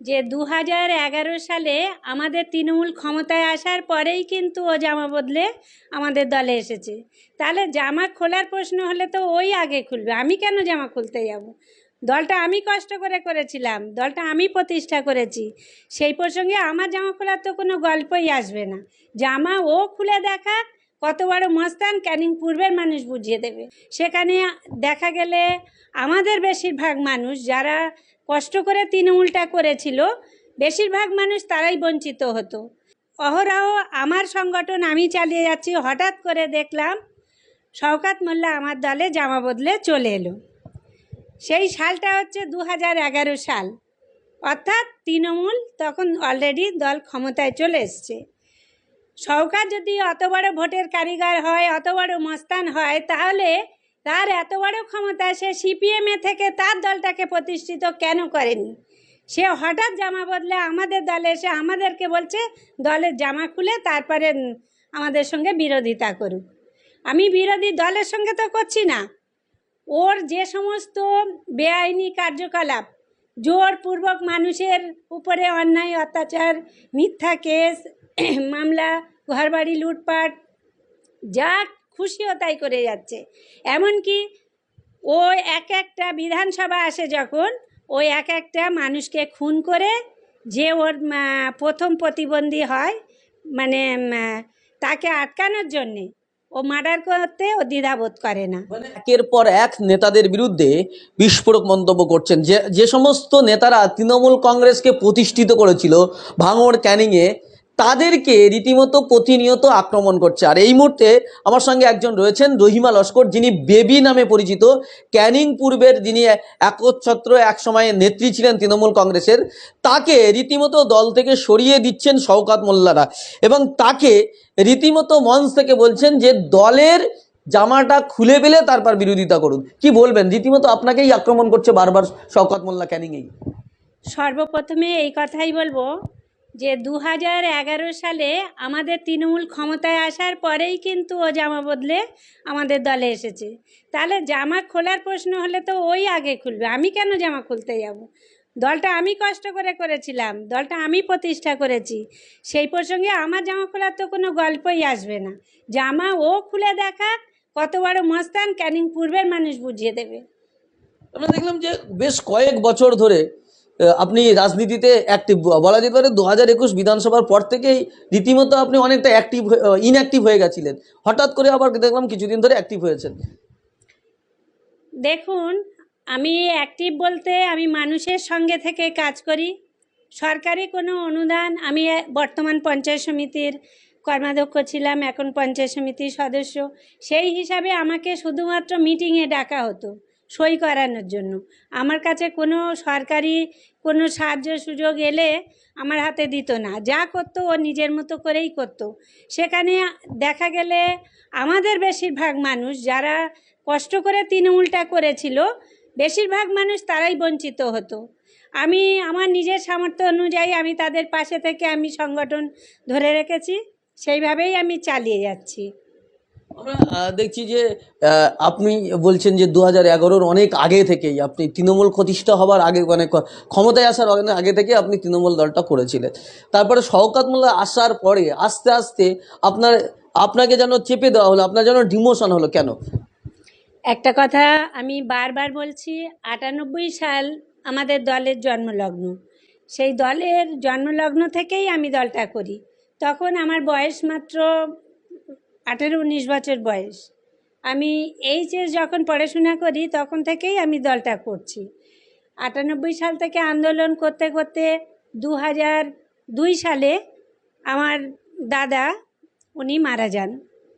যে দু হাজার এগারো সালে আমাদের তৃণমূল ক্ষমতায় আসার পরেই কিন্তু ও জামা বদলে আমাদের দলে এসেছে। তাহলে জামা খোলার প্রশ্ন হলে তো ওই আগে খুলবে। আমি কেন জামা খুলতে যাব? দলটা আমি কষ্ট করে করেছিলাম, দলটা আমি প্রতিষ্ঠা করেছি। সেই প্রসঙ্গে আমার জামা খোলার তো কোনো গল্পই আসবে না। জামা ও খুলে দেখা কত বড় মস্তান ক্যানিং পূর্বের মানুষ বুঝিয়ে দেবে। সেখানে দেখা গেলে আমাদের বেশিরভাগ মানুষ যারা কষ্ট করে তৃণমূলটা করেছিল, বেশিরভাগ মানুষ তারাই বঞ্চিত হতো। অহরাহ আমার সংগঠন আমি চালিয়ে যাচ্ছি, হঠাৎ করে দেখলাম শওকাত মোল্লা আমার দলে জামা বদলে চলে এলো। সেই সালটা হচ্ছে দু হাজার এগারো সাল। অর্থাৎ তৃণমূল তখন অলরেডি দল ক্ষমতায় চলে এসছে। সরকার যদি অত বড় ভোটের কারিগর হয়, অত বড় মস্তান হয়, তাহলে তার এত বড় ক্ষমতা সে সিপিএমে থেকে তার দলটাকে প্রতিষ্ঠিত কেন করেনি? সে হঠাৎ জামা বদলে আমাদের দলে এসে আমাদেরকে বলছে দলের জামা খুলে তারপরে আমাদের সঙ্গে বিরোধিতা করুক। আমি বিরোধী দলের সঙ্গে তো করছি না। ওর যে সমস্ত বেআইনি কার্যকলাপ, জোরপূর্বক মানুষের উপরে অন্যায়, অত্যাচার, মিথ্যা কেস, মামলা ঘরবাড়ি, লুটপাট, যা খুশিও তাই করে যাচ্ছে। এমনকি ও এক একটা বিধানসভা আসে যখন, ও এক একটা মানুষকে খুন করে যে ওর প্রথম প্রতিবন্ধী হয় মানে তাকে আটকানোর জন্যে। ও মার্ডার করতে ও দ্বিধাবোধ করে না। মানে একের পর এক নেতাদের বিরুদ্ধে বিস্ফোরক মন্তব্য করছেন। যে যে সমস্ত নেতারা তৃণমূল কংগ্রেসকে প্রতিষ্ঠিত করেছিল ভাঙড় ক্যানিংয়ে তাদেরকে রীতিমতো প্রতিনিয়ত আক্রমণ করছে। আর এই মুহূর্তে আমার সঙ্গে একজন রয়েছেন রহিমা লস্কর, যিনি বেবি নামে পরিচিত। ক্যানিং পূর্বের যিনি একচ্ছত্র এক সময়ে নেত্রী ছিলেন তৃণমূল কংগ্রেসের, তাকে রীতিমতো দল থেকে সরিয়ে দিচ্ছেন শওকাত মোল্লারা। এবং তাকে রীতিমতো মঞ্চ থেকে বলছেন যে, দলের জামাটা খুলে পেলে তারপর বিরোধিতা করুন। কি বলবেন? রীতিমতো আপনাকেই আক্রমণ করছে বারবার শওকাত মোল্লা ক্যানিংয়েই। সর্বপ্রথমে এই কথাই বলব যে দু হাজার এগারো সালে আমাদের তৃণমূল ক্ষমতায় আসার পরেই কিন্তু ও জামা বদলে আমাদের দলে এসেছে। তাহলে জামা খোলার প্রশ্ন হলে তো ওই আগে খুলবে। আমি কেন জামা খুলতে যাব? দলটা আমি কষ্ট করে করেছিলাম, দলটা আমি প্রতিষ্ঠা করেছি। সেই প্রসঙ্গে আমার জামা খোলার তো কোনো গল্পই আসবে না। জামা ও খুলে দেখা কত বড় মস্তান, ক্যানিং পূর্বের মানুষ বুঝিয়ে দেবে। আমরা দেখলাম যে বেশ কয়েক বছর ধরে আপনি রাজনীতিতে অ্যাক্টিভ বলা যেতে পারে দু হাজার একুশ বিধানসভার পর থেকেই রীতিমতো আপনি অনেকটা অ্যাক্টিভ ইনঅ্যাক্টিভ হয়ে গেছিলেন। হঠাৎ করে আবার দেখলাম কিছুদিন ধরে অ্যাক্টিভ হয়েছেন। দেখুন, আমি অ্যাক্টিভ বলতে আমি মানুষের সঙ্গে থেকে কাজ করি। সরকারি কোনো অনুদান, আমি বর্তমান পঞ্চায়েত সমিতির কর্মাধ্যক্ষ ছিলাম, এখন পঞ্চায়েত সমিতির সদস্য। সেই হিসাবে আমাকে শুধুমাত্র মিটিংয়ে ডাকা হতো। সই করানোর জন্য। আমার কাছে কোনো সরকারি কোনো সাহায্য সুযোগ এলে আমার হাতে দিত না। যা করতো ও নিজের মতো করেই করতো। সেখানে দেখা গেলে আমাদের বেশিরভাগ মানুষ যারা কষ্ট করে তৃণমূলটা করেছিল, বেশিরভাগ মানুষ তারাই বঞ্চিত হতো। আমি, আমার নিজের সামর্থ্য অনুযায়ী আমি তাদের পাশে থেকে আমি সংগঠন ধরে রেখেছি। সেইভাবেই আমি চালিয়ে যাচ্ছি। আমরা দেখছি যে আপনি বলছেন যে দু হাজার এগারোর অনেক আগে থেকেই আপনি তৃণমূল প্রতিষ্ঠা হবার আগে মানে ক্ষমতায় আসার আগে থেকে আপনি তৃণমূল দলটা করেছিলেন। তারপরে শওকাত মোল্লা আসার পরে আস্তে আস্তে আপনার, আপনাকে যেন চেপে দেওয়া হলো, আপনার যেন ডিমোশন হলো কেন? একটা কথা আমি বারবার বলছি, আটানব্বই সাল আমাদের দলের জন্মলগ্ন। সেই দলের জন্মলগ্ন থেকেই আমি দলটা করি। তখন আমার বয়স মাত্র আঠেরো উনিশ বছর বয়স। আমি এইচএস যখন পড়াশোনা করি, তখন থেকেই আমি দলটা করছি। আটানব্বই সাল থেকে আন্দোলন করতে করতে দু হাজার দুই সালে আমার দাদা, উনি মারা যান।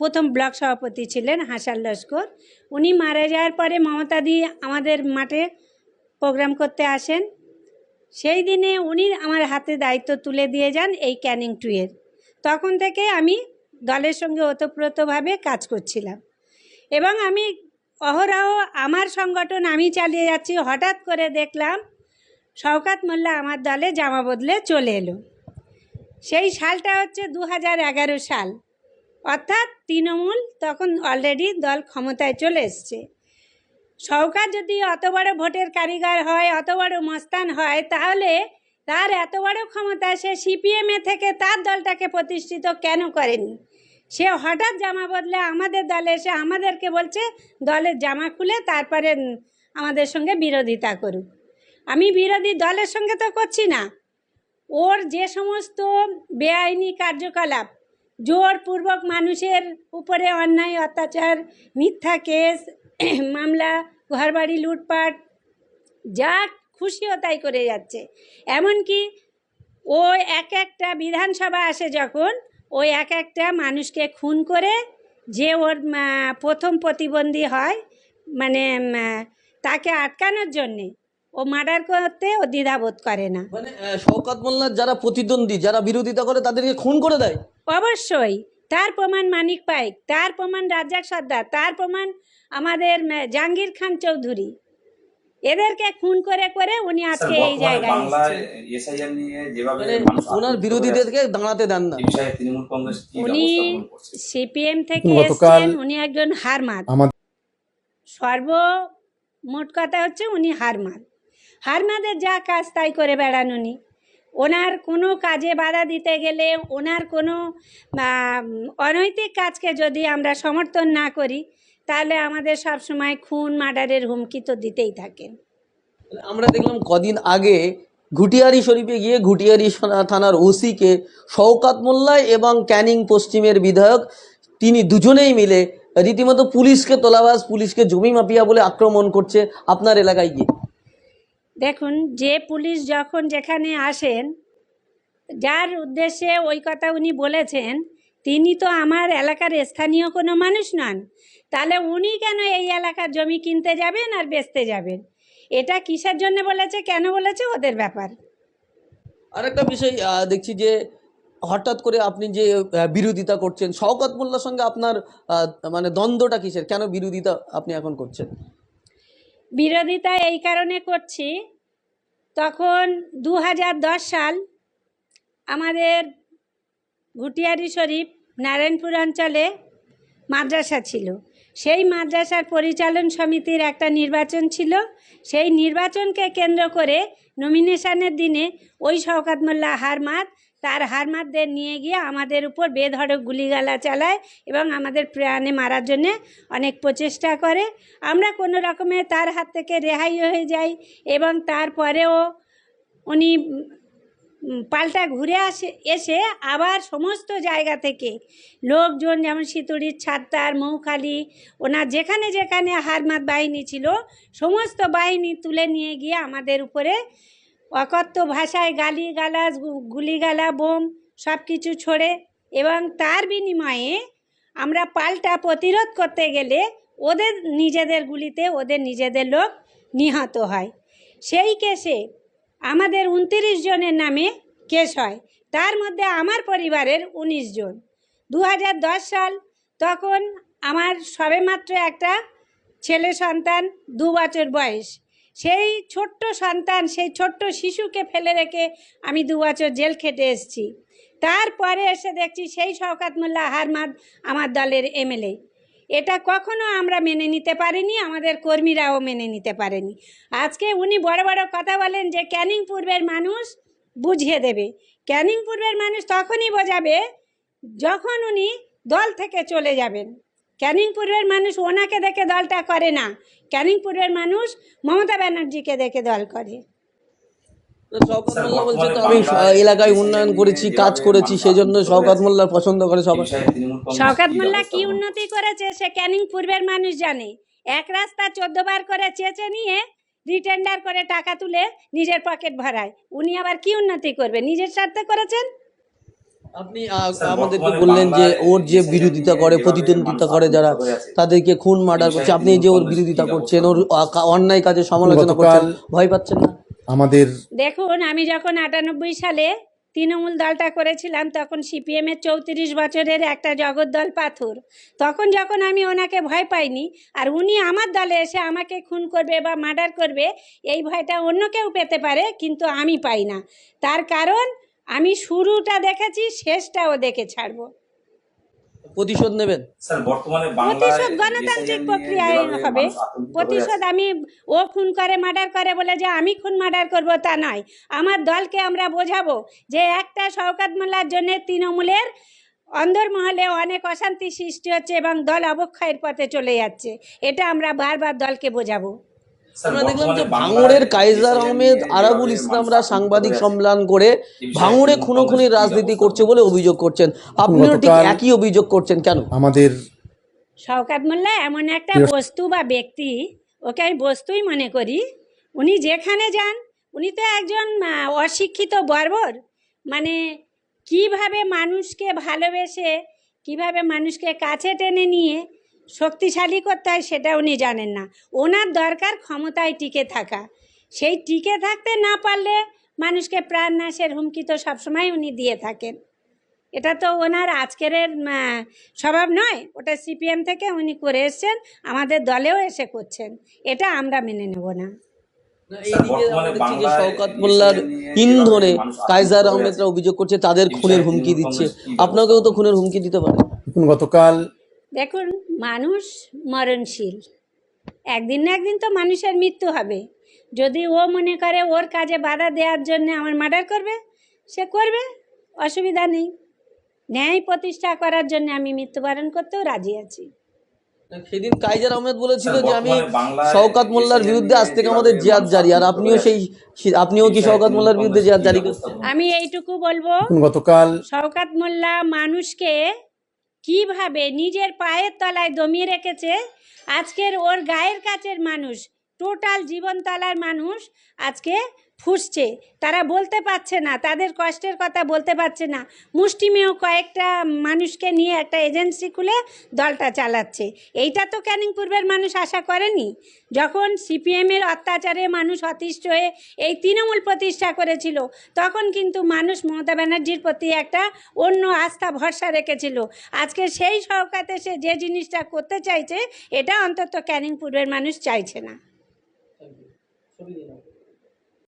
প্রথম ব্লক সভাপতি ছিলেন হাসান লস্কর। উনি মারা যাওয়ার পরে মমতাদি আমাদের মাঠে প্রোগ্রাম করতে আসেন। সেই দিনে উনি আমার হাতে দায়িত্ব তুলে দিয়ে যান এই ক্যানিং টুয়ের তখন থেকে আমি দলের সঙ্গে ওতপ্রোতভাবে কাজ করছিলাম। এবং আমি অহরহ আমার সংগঠন আমি চালিয়ে যাচ্ছি, হঠাৎ করে দেখলাম শওকাত মোল্লা আমার দলে জামা বদলে চলে এলো। সেই সালটা হচ্ছে দু হাজার এগারো সাল। অর্থাৎ তৃণমূল তখন অলরেডি দল ক্ষমতায় চলে এসছে। সরকার যদি অত বড় ভোটের কারিগর হয়, অত বড় মস্তান হয়, তাহলে তার এত বড় ক্ষমতা সে সিপিএমএ থেকে তার দলটাকে প্রতিষ্ঠিত কেন করেনি? সে হঠাৎ জামা বদলে আমাদের দলে এসে আমাদেরকে বলছে, দলের জামা খুলে তারপরে আমাদের সঙ্গে বিরোধিতা করুক। আমি বিরোধী দলের সঙ্গে তো করছি না। ওর যে সমস্ত বেআইনি কার্যকলাপ, জোরপূর্বক মানুষের উপরে অন্যায়, অত্যাচার, মিথ্যা কেস, মামলা, ঘরবাড়ি, লুটপাট, যা খুশিও তাই করে যাচ্ছে। এমনকি ও এক একটা বিধানসভা আসে যখন ও এক একটা মানুষকে খুন করে যে ওর প্রথম প্রতিবন্ধী হয় মানে তাকে আটকানোর জন্যে। ও মার্ডার করতে ও দ্বিধাবোধ করে না। মানে আহ, মোল্লার যারা প্রতিদ্বন্দ্বী যারা বিরোধিতা করে তাদেরকে খুন করে দেয়? অবশ্যই। তার প্রমাণ মানিক পাইক তার প্রমাণ রাজ্জাক সর্দার তার প্রমাণ আমাদের জাহাঙ্গীর খান চৌধুরী। এদেরকে খুন করে করে উনি আজকে এই জায়গায় মানে ওনার বিরোধীদেরকে দাঁড়াতে দেন না। উনি সিপিএম থেকে এসছেন উনি একজন হারমাদ আমাদের সর্ব মোট কথা হচ্ছে উনি হারমাদ হারমাদের যা কাজ তাই করে বেড়ান উনি। ওনার কোনো কাজে বাধা দিতে গেলে ওনার কোনো অনৈতিক কাজকে যদি আমরা সমর্থন না করি তাহলে আমাদের সব সময় খুন মার্ডারের হুমকি তো দিতেই থাকেন আমরা দেখলাম কদিন আগে ঘুটিয়ারি শরীফে গিয়ে ঘুটিয়ারি থানা- থানার ওসিকে শওকাত মোল্লা এবং ক্যানিং পশ্চিমের বিধায়ক তিনি দুজনেই মিলে রীতিমতো পুলিশকে তোলাবাজ পুলিশকে জমি মাফিয়া বলে আক্রমণ করছে আপনার এলাকায় গিয়ে। দেখুন যে পুলিশ যখন যেখানে আসেন যার উদ্দেশ্যে ওই কথা উনি বলেছেন তিনি তো আমার এলাকার স্থানীয় কোনো মানুষ নন। তাহলে উনি কেন এই এলাকার জমি কিনতে যাবেন আর বেচতে যাবেন? এটা কিসের জন্য বলেছে? কেন বলেছে? ওদের ব্যাপার। আরেকটা বিষয় দেখছি যে হঠাৎ করে আপনি যে বিরোধিতা করছেন শওকত মোল্লার সঙ্গে আপনার মানে দ্বন্দ্বটা কিসের? কেন বিরোধিতা আপনি এখন করছেন? বিরোধিতা এই কারণে করছি তখন দু হাজার দশ সাল আমাদের ঘুটিয়ারি শরীফ নারায়ণপুর অঞ্চলে মাদ্রাসা ছিল। সেই মাদ্রাসার পরিচালন সমিতির একটা নির্বাচন ছিল। সেই নির্বাচনকে কেন্দ্র করে নমিনেশনের দিনে ওই শওকাত মোল্লা হারমাত তার হারমাতদের নিয়ে গিয়ে আমাদের উপর বেধড়ক গুলিগালা চালায় এবং আমাদের প্রাণে মারার জন্যে অনেক প্রচেষ্টা করে। আমরা কোনো রকমে তার হাত থেকে রেহাই হয়ে যাই এবং তারপরেও উনি পাল্টা ঘুরে আসে, এসে আবার সমস্ত জায়গা থেকে লোকজন, যেমন সিতুড়ির ছাত্তার, মৌখালি, ওনার যেখানে যেখানে হারমাত বাহিনী ছিল, সমস্ত বাহিনী তুলে নিয়ে গিয়ে আমাদের উপরে অকথ্য ভাষায় গালি গালাজ গুলিগালা, বোম সব কিছু ছড়ে এবং তার বিনিময়ে আমরা পাল্টা প্রতিরোধ করতে গেলে ওদের নিজেদের গুলিতে ওদের নিজেদের লোক নিহত হয়। সেই কেসে আমাদের উনতিরিশ জনের নামে কেস হয়। তার মধ্যে আমার পরিবারের উনিশ জন। দু হাজার দশ সাল তখন আমার সবেমাত্র একটা ছেলে সন্তান, দু বছর বয়স। সেই ছোট্ট সন্তান, সেই ছোট্ট শিশুকে ফেলে রেখে আমি দু বছর জেল খেটে এসেছি। তারপরে এসে দেখছি সেই শওকাত মোল্লা হারমাদ আমার দলের এমএলএ। এটা কখনো আমরা মেনে নিতে পারিনি, আমাদের কর্মীরাও মেনে নিতে পারেনি। আজকে উনি বড় বড় কথা বলেন যে, ক্যানিং পূর্বের মানুষ বুঝিয়ে দেবে। ক্যানিং পূর্বের মানুষ তখনই বোঝাবে যখন উনি দল থেকে চলে যাবেন। ক্যানিং পূর্বের মানুষ ওনাকে দেখে দলটা করে না। ক্যানিং পূর্বের মানুষ মমতা ব্যানার্জিকে দেখে দল করে শওকত স্যার, মোল্লা বলছে তো বর্তমানে আমি এলাকায় উন্নয়ন করেছি কাজ করেছি মানুষ সেই জন্য আতঙ্কিত শওকত মোল্লা পছন্দ করে সবাই শওকাত মোল্লা কি উন্নতি করেছে সে ক্যানিং পূর্বের মানুষ জানে। এক রাস্তা চোদ্দ বার করে চেঁচে নিয়ে রিটেন্ডার করে টাকা তুলে নিজের পকেট ভরায়। উনি আবার কি উন্নতি করবে নিজের স্বার্থে করেছেন? আপনি আমাদেরকে বললেন যে ওর যে বিরোধিতা করে প্রতিদ্বন্দ্বিতা করে যারা তাদেরকে খুন মার্ডার করছে আপনি যে ওর বিরোধিতা করছেন ওর অন্যায় কাজে সমালোচনা করছেন ভয় পাচ্ছেন না? আমাদের দেখুন, আমি যখন আটানব্বই সালে তৃণমূল দলটা করেছিলাম, তখন সিপিএমের চৌত্রিশ বছরের একটা জগদ্দল পাথর। তখন যখন আমি ওনাকে ভয় পাইনি, আর উনি আমার দলে এসে আমাকে খুন করবে বা মার্ডার করবে, এই ভয়টা অন্য কেউ পেতে পারে, কিন্তু আমি পাই না। তার কারণ, আমি শুরুটা দেখেছি, শেষটাও দেখে ছাড়বো। প্রতিশোধ নেবেন? স্যার প্রতিশোধ গণতান্ত্রিক প্রক্রিয়ায় হবে। প্রতিশোধ আমি ও খুন করে মার্ডার করে বলে যে আমি খুন মার্ডার করব তা নয়। আমার দলকে আমরা বোঝাবো যে একটা শওকাত মোল্লার জন্য তৃণমূলের অন্দরমহলে অনেক অশান্তি সৃষ্টি হচ্ছে এবং দল অবক্ষয়ের পথে চলে যাচ্ছে। এটা আমরা বারবার দলকে বোঝাবো। আমরা দেখলাম যে ভাঙড়ের কাইজার আহমেদ আরাবুল ইসলামরা সাংবাদিক সম্মেলন করে ভাঙড়ে খুনোখুনির রাজনীতি করছে বলে অভিযোগ করছেন। আপনিও ঠিক একই অভিযোগ করছেন কেন? আমাদের শওকাত মোল্লা এমন একটা বস্তু বা ব্যক্তি ওকে আমি বস্তুই মনে করি উনি যেখানে যান উনি তো একজন অশিক্ষিত বর্বর। মানে কীভাবে মানুষকে ভালোবেসে কীভাবে মানুষকে কাছে টেনে নিয়ে শক্তিশালী করতে হয় সেটা উনি জানেন না। ওনার দরকার ক্ষমতায় টিকে থাকা। সেই টিকে থাকতে না পারলে মানুষকে প্রাণ নাশের হুমকি তো সবসময় উনি দিয়ে থাকেন। এটা তো ওনার আজকের স্বভাব নয়। ওটা সিপিএম থেকে উনি করে এসছেন আমাদের দলেও এসে করছেন। এটা আমরা মেনে নেব না। শওকাত মোল্লার আহমেদরা অভিযোগ করছে তাদের খুনের হুমকি দিচ্ছে। আপনাকেও তো খুনের হুমকি দিতে পারে। গতকাল দেখুন মানুষ মরণশীল। একদিন না একদিন তো মানুষের মৃত্যু হবে। যদি ও মনে করে ওর কাজে বাধা দেওয়ার জন্য আমার মার্ডার করবে সে করবে অসুবিধা নেই। ন্যায় প্রতিষ্ঠা করার জন্য আমি মৃত্যুবরণ করতেও রাজি আছি। সেদিন কাইজার আহমেদ বলেছিল যে আমি শওকাত মোল্লার বিরুদ্ধে আজ থেকে আমাদের জিয়াদ জারি। আর আপনিও সেই আপনিও কি শওকাত মোল্লার বিরুদ্ধে জিয়াদ জারি করছেন? আমি এইটুকু বলব। গতকাল শওকাত মোল্লা মানুষকে কীভাবে নিজের পায়ের তলায় দমিয়ে রেখেছে? আজকের ওর গায়ের কাছের মানুষ টোটাল জীবনতলার মানুষ আজকে ফুসছে। তারা বলতে পারছে না, তাদের কষ্টের কথা বলতে পারছে না। মুষ্টিমেয় কয়েকটা মানুষকে নিয়ে একটা এজেন্সি খুলে দলটা চালাচ্ছে। এইটা তো ক্যানিং পূর্বের মানুষ আশা করেনি। যখন সিপিএমের অত্যাচারে মানুষ অতিষ্ঠ হয়ে এই তৃণমূল প্রতিষ্ঠা করেছিল, তখন কিন্তু মানুষ মমতা ব্যানার্জির প্রতি একটা অন্য আস্থা, ভরসা রেখেছিল। আজকে সেই সরকাতে সে যে জিনিসটা করতে চাইছে, এটা অন্তত ক্যানিং পূর্বের মানুষ চাইছে না।